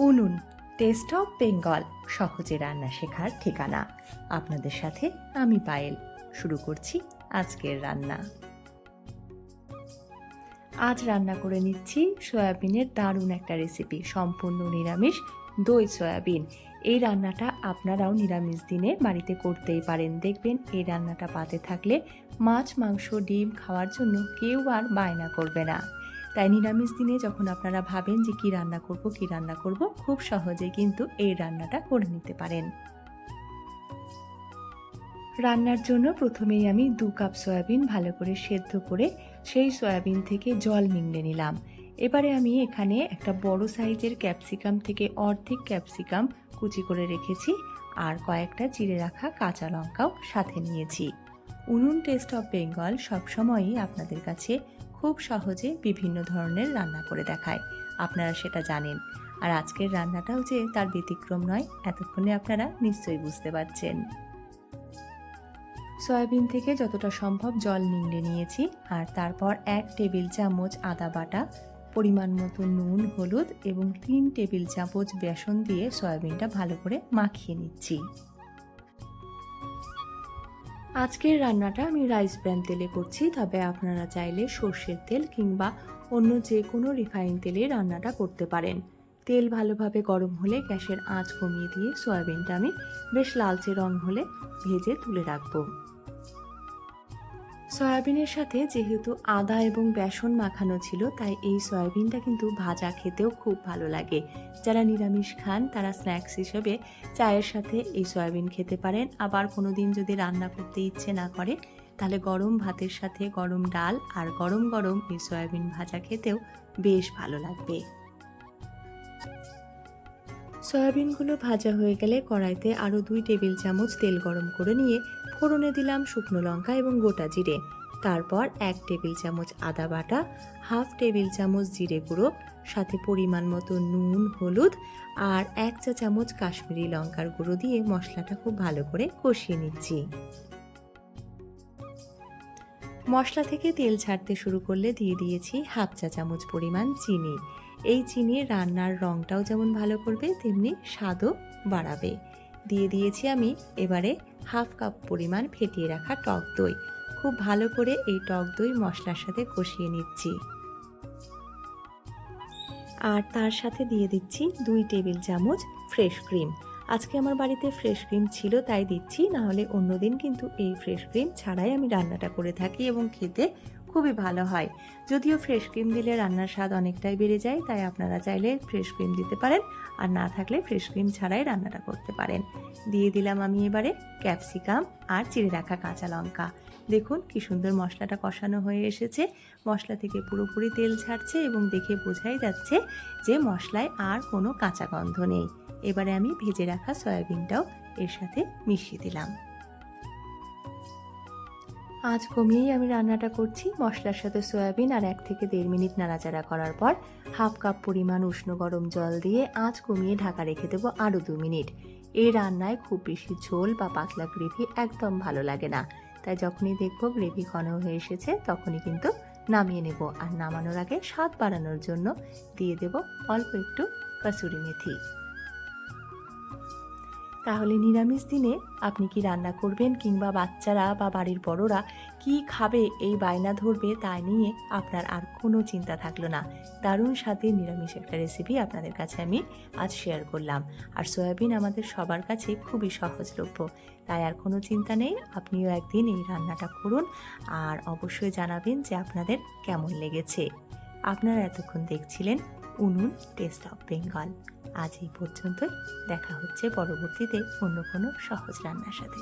উনুন test of Bengal সহজে রান্না শেখার ঠিকানা। আপনাদের সাথে আমি পায়েল, শুরু করছি আজকের রান্না। আজ রান্না করে নিচ্ছি সয়াবিনের দারুণ একটা রেসিপি সম্পূর্ণ নিরামিষ দই সয়াবিন। এই রান্নাটা আপনারাও নিরামিষ দিনে বাড়িতে করতেই পারেন। দেখবেন এই রান্নাটা পাতে থাকলে মাছ, মাংস, ডিম খাওয়ার জন্য কেউ আর বায়না করবে না। তাই নিরামিষ দিনে যখন আপনারা ভাবেন যে কি রান্না করব, কি রান্না করব, খুব সহজে কিন্তু এই রান্নাটা করে নিতে পারেন। রান্নার জন্য প্রথমেই আমি দু কাপ সয়াবিন ভালো করে সেদ্ধ করে সেই সয়াবিন থেকে জল নিংড়ে নিলাম। এবারে আমি এখানে একটা বড় সাইজের ক্যাপসিকাম থেকে অর্ধেক ক্যাপসিকাম কুচি করে রেখেছি আর কয়েকটা চিড়ে রাখা কাঁচা লঙ্কাও সাথে নিয়েছি। উনুন টেস্ট অফ বেঙ্গল সবসময়ই আপনাদের কাছে খুব সহজে বিভিন্ন ধরনের রান্না করে দেখায়। আপনারা সেটা জানেন। আর আজকের রান্নাটাও যে তার ব্যতিক্রম নয়, এতক্ষণে আপনারা নিশ্চয়ই বুঝতে পারছেন। সয়াবিন থেকে যতটা সম্ভব জল নিংড়ে নিয়েছি, আর তারপর এক টেবিল চামচ আদা বাটা, পরিমাণ মতো নুন, হলুদ এবং তিন টেবিল চামচ বেসন দিয়ে সয়াবিনটা ভালো করে মাখিয়ে নিচ্ছি। আজকের রান্নাটা আমি রাইস ব্র্যান তেলে করছি, তবে আপনারা চাইলে সর্ষের তেল কিংবা অন্য যে কোনো রিফাইন তেলে রান্নাটা করতে পারেন। তেল ভালোভাবে গরম হলে গ্যাসের আঁচ কমিয়ে দিয়ে সয়াবিনটা আমি বেশ লালচে রং হলে ভেজে তুলে রাখব। সয়াবিনের সাথে যেহেতু আদা এবং বেসন মাখানো ছিল, তাই এই সয়াবিনটা কিন্তু ভাজা খেতেও খুব ভালো লাগে। যারা নিরামিষ খান, তারা স্ন্যাক্স হিসেবে চায়ের সাথে এই সয়াবিন খেতে পারেন। আবার কোনো দিন যদি রান্না করতে ইচ্ছে না করে, তাহলে গরম ভাতের সাথে গরম ডাল আর গরম গরম এই সয়াবিন ভাজা খেতেও বেশ ভালো লাগবে। সয়াবিনগুলো ভাজা হয়ে গেলে কড়াইতে আরও দুই টেবিল চামচ তেল গরম করে নিয়ে ফোড়নে দিলাম শুকনো লঙ্কা এবং গোটা জিরে। তারপর এক টেবিল চামচ আদা বাটা, হাফ টেবিল চামচ জিরে গুঁড়ো, সাথে পরিমাণ মতো নুন, হলুদ আর এক চা চামচ কাশ্মীরি লঙ্কার গুঁড়ো দিয়ে মশলাটা খুব ভালো করে কষিয়ে নিচ্ছি। মশলা থেকে তেল ছাড়তে শুরু করলে দিয়ে দিয়েছি হাফ চা চামচ পরিমাণ চিনি। এই চিনি রান্নার রঙটাও যেমন ভালো করবে, তেমনি স্বাদও বাড়াবে। দিয়ে দিয়েছি আমি এবারে হাফ কাপ পরিমাণ ফেটিয়ে রাখা টক দই। খুব ভালো করে এই টক দই মশলার সাথে কষিয়ে নিচ্ছি। আর তার সাথে দিয়ে দিচ্ছি দুই টেবিল চামচ ফ্রেশ ক্রিম। আজকে আমার বাড়িতে ফ্রেশ ক্রিম ছিল, তাই দিচ্ছি না হলে অন্যদিন কিন্তু এই ফ্রেশ ক্রিম ছাড়াই আমি রান্নাটা করে থাকি এবং খেতে খুবই ভালো হয়। যদিও ফ্রেশ ক্রিম দিলে রান্নার স্বাদ অনেকটাই বেড়ে যায়, তাই আপনারা চাইলে ফ্রেশ ক্রিম দিতে পারেন আর না থাকলে ফ্রেশ ক্রিম ছাড়াই রান্নাটা করতে পারেন। দিয়ে দিলাম আমি এবারে ক্যাপসিকাম আর চিড়ে রাখা কাঁচা লঙ্কা। দেখুন কি সুন্দর মশলাটা কষানো হয়ে এসেছে। মশলা থেকে পুরোপুরি তেল ছাড়ছে এবং দেখে বোঝাই যাচ্ছে যে মশলায় আর কোনো কাঁচা গন্ধ নেই। এবারে আমি ভেজে রাখা সয়াবিনটাও এর সাথে মিশিয়ে দিলাম। আজ কমিয়েই আমি রান্নাটা করছি। মশলার সাথে সয়াবিন আর এক থেকে দেড় মিনিট নাড়াচাড়া করার পর হাফ কাপ পরিমাণ উষ্ণ গরম জল দিয়ে আঁচ কমিয়ে ঢাকা রেখে দেবো আরও দু মিনিট। এই রান্নায় খুব বেশি ঝোল বা পাতলা গ্রেভি একদম ভালো লাগে না। তাই যখনই দেখব গ্রেভি ঘন হয়ে এসেছে, তখনই কিন্তু নামিয়ে নেব। আর নামানোর আগে স্বাদ বাড়ানোর জন্য দিয়ে দেব অল্প একটু কাসুরি মেথি। তাহলে নিরামিষ দিনে আপনি কি রান্না করবেন কিংবা বাচ্চারা বা বাড়ির বড়রা কি খাবে, এই বায়না ধরবে তাই নিয়ে আপনার আর কোনো চিন্তা থাকল না। দারুণ সাথে নিরামিষ একটা রেসিপি আপনাদের কাছে আমি আজ শেয়ার করলাম। আর সয়াবিন আমাদের সবার কাছে খুবই সহজলভ্য। তাই আর কোনো চিন্তা নেই, আপনিও একদিন এই রান্নাটা করুন আর অবশ্যই জানাবেন যে আপনাদের কেমন লেগেছে। আপনারা এতক্ষণ দেখছিলেন উনুন টেস্ট অফ বেঙ্গল আজ এই পর্যন্তই। দেখা হচ্ছে পরবর্তীতে অন্য কোনো সহজ রান্নার সাথে।